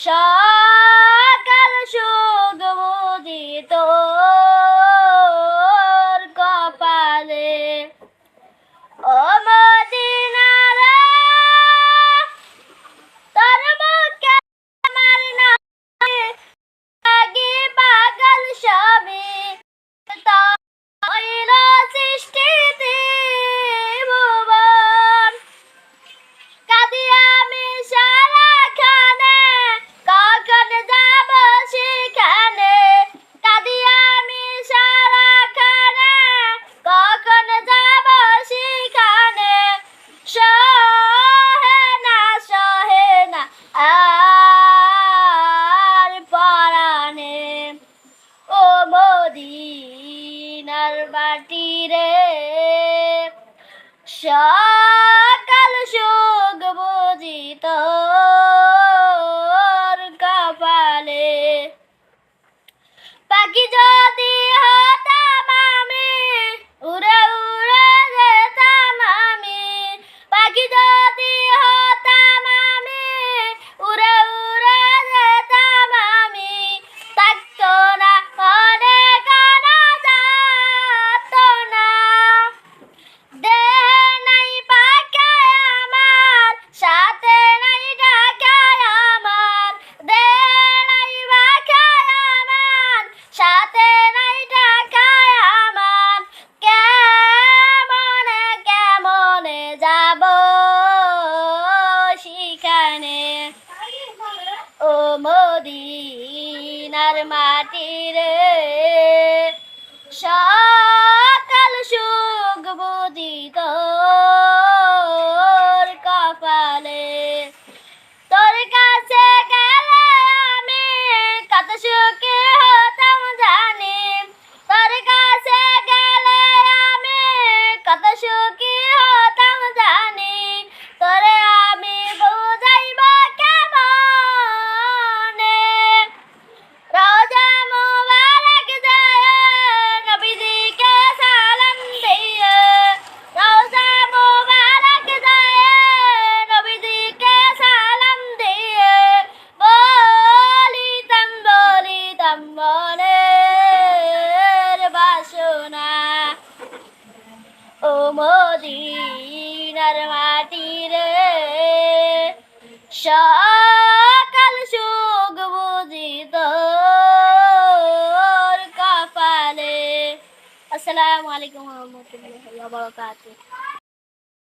Shut সোনার বাটি রে। সকাল শোক বুঝিত কপালে। পাখি সোনার মাটির সব মনের বাসনা। ও মদিনার মাটি রে সকাল সুখ বুঝিত কপালে। আসসালামু আলাইকুম রহমতুল্লাহ বরকাতুহ।